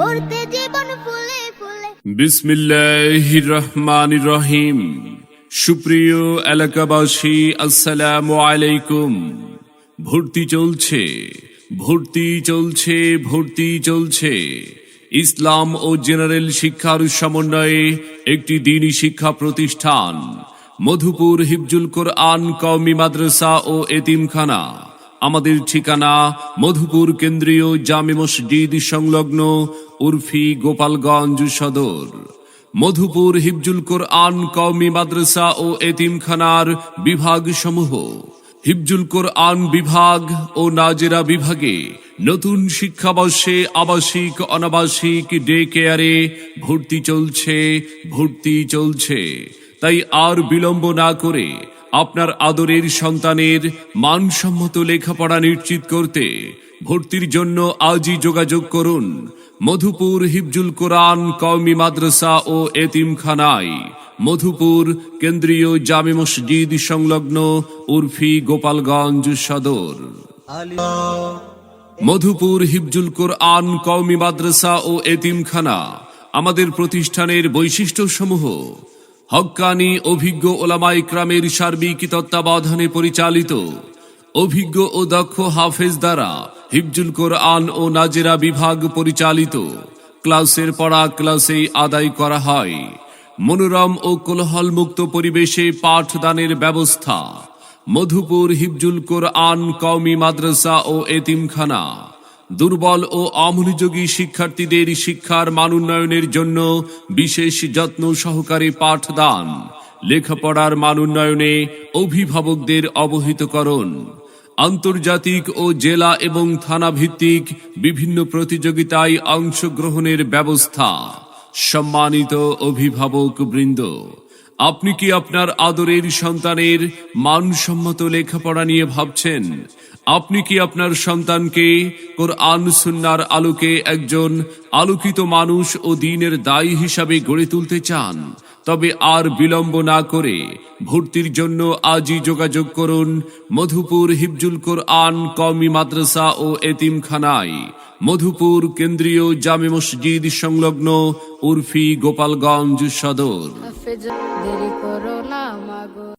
করতে জীবন ফুলে ফুলে। বিসমিল্লাহ রহমান রহিম সুপ্রিয় এলাকাবাসী, আসসালামু আলাইকুম। ভর্তি চলছে ভর্তি চলছে ভর্তি চলছে। ইসলাম ও জেনারেল শিক্ষার সমন্বয়ে একটি দিনী শিক্ষা প্রতিষ্ঠান, মধুপুর হিফজুল কোরআন কওমি মাদ্রাসা ও এতিমখানা। আমাদের ঠিকানা মধুপুর কেন্দ্রীয় জামে মসজিদ সংলগ্ন উর্ফি গোপালগঞ্জ সদর। মধুপুর হিফজুল কোরআন কওমি মাদ্রাসা ও এতিমখানার বিভাগ সমূহ হিফজুল কোরআন বিভাগ ও নাজেরা বিভাগে নতুন শিক্ষাবর্ষে আবাসিক অনাবাসিক ডে কেয়ারে ভর্তি চলছে ভর্তি চলছে। তাই আর বিলম্ব না করে আপনার আদরের সন্তানের মানসম্মত লেখাপড়া নিশ্চিত করতে ভর্তির জন্য আজই যোগাযোগ করুন। মধুপুর হিফজুল কোরআন কওমি মাদ্রাসা ও এতিমখানায়। মধুপুর কেন্দ্রীয় জামে মসজিদ সংলগ্ন উর্ফি গোপালগঞ্জ সদর। মধুপুর হিফজুল কোরআন কওমি মাদ্রাসা ও এতিমখানা আমাদের প্রতিষ্ঠানের বৈশিষ্ট্য সমূহ হক্কানি অভিজ্ঞ ওলামা ইকরামের সার্বিক তত্ত্বাবধানে পরিচালিত অভিজ্ঞ ও দক্ষ হাফেজ দ্বারা হিফজুল কোরআন ও নাজেরা বিভাগ পরিচালিত ক্লাসের পড়া ক্লাসেই আদায় করা হয়। মনোরম ও কোলাহল মুক্ত পরিবেশে পাঠদানের ব্যবস্থা। মধুপুর হিফজুল কোরআন কওমি মাদ্রাসা ও এতিমখানা। দুর্বল ও অমনোযোগী শিক্ষার্থীদের শিক্ষার মানোন্নয়নের জন্য বিশেষ যত্ন সহকারে পাঠদান, লেখাপড়ার মানোন্নয়নে অভিভাবকদের অবহিতকরণ, আন্তর্জাতিক ও জেলা এবং থানা ভিত্তিক বিভিন্ন প্রতিযোগিতায় অংশগ্রহণের ব্যবস্থা, সম্মানিত অভিভাবক বৃন্দ, আপনি কি আপনার আদরের সন্তানের মানসম্মত লেখাপড়া নিয়ে ভাবছেন? আপনি কি আপনার সন্তানকে কোরআন সুন্নার আলোকে একজন আলোকিত মানুষ ও দিনের দায়ী হিসাবে গড়ে তুলতে চান, তবে আর বিলম্ব না করে ভর্তির জন্য আজই যোগাযোগ করুন মধুপুর হিফজুল কোরআন কওমি মাদ্রাসা ও এতিমখানায়। মধুপুর কেন্দ্রীয় জামে মসজিদ সংলগ্ন উর্ফি গোপালগঞ্জ সদর।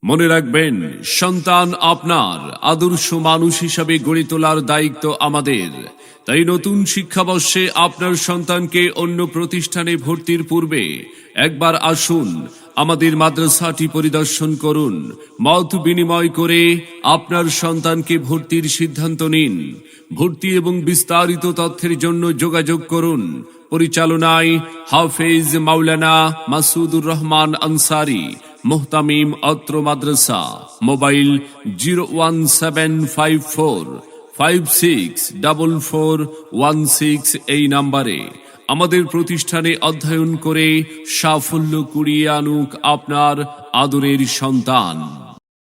মনে রাখবেন, সন্তান আপনার আদর্শ মানুষ হিসাবে গড়ে তোলার দায়িত্ব আমাদের। তাই নতুন শিক্ষাবর্ষে আপনার সন্তানকে অন্য প্রতিষ্ঠানে ভর্তির পূর্বে একবার আসুন, আমাদের মাদ্রাসাটি পরিদর্শন করুন। মত বিনিময় করে আপনার সন্তানকে ভর্তির সিদ্ধান্ত নিন। ভর্তি এবং বিস্তারিত তথ্যের জন্য যোগাযোগ করুন। পরিচালনায় হাফেজ মাওলানা মাসুদুর রহমান আনসারি। মোহতামিম অত্র মাদ্রাসা, mobile zero one seven five four five six double four one six এই নাম্বারে আমাদের প্রতিষ্ঠানে অধ্যয়ন করে সাফল্য কুড়িয়ে আনুক আপনার আদরের সন্তান।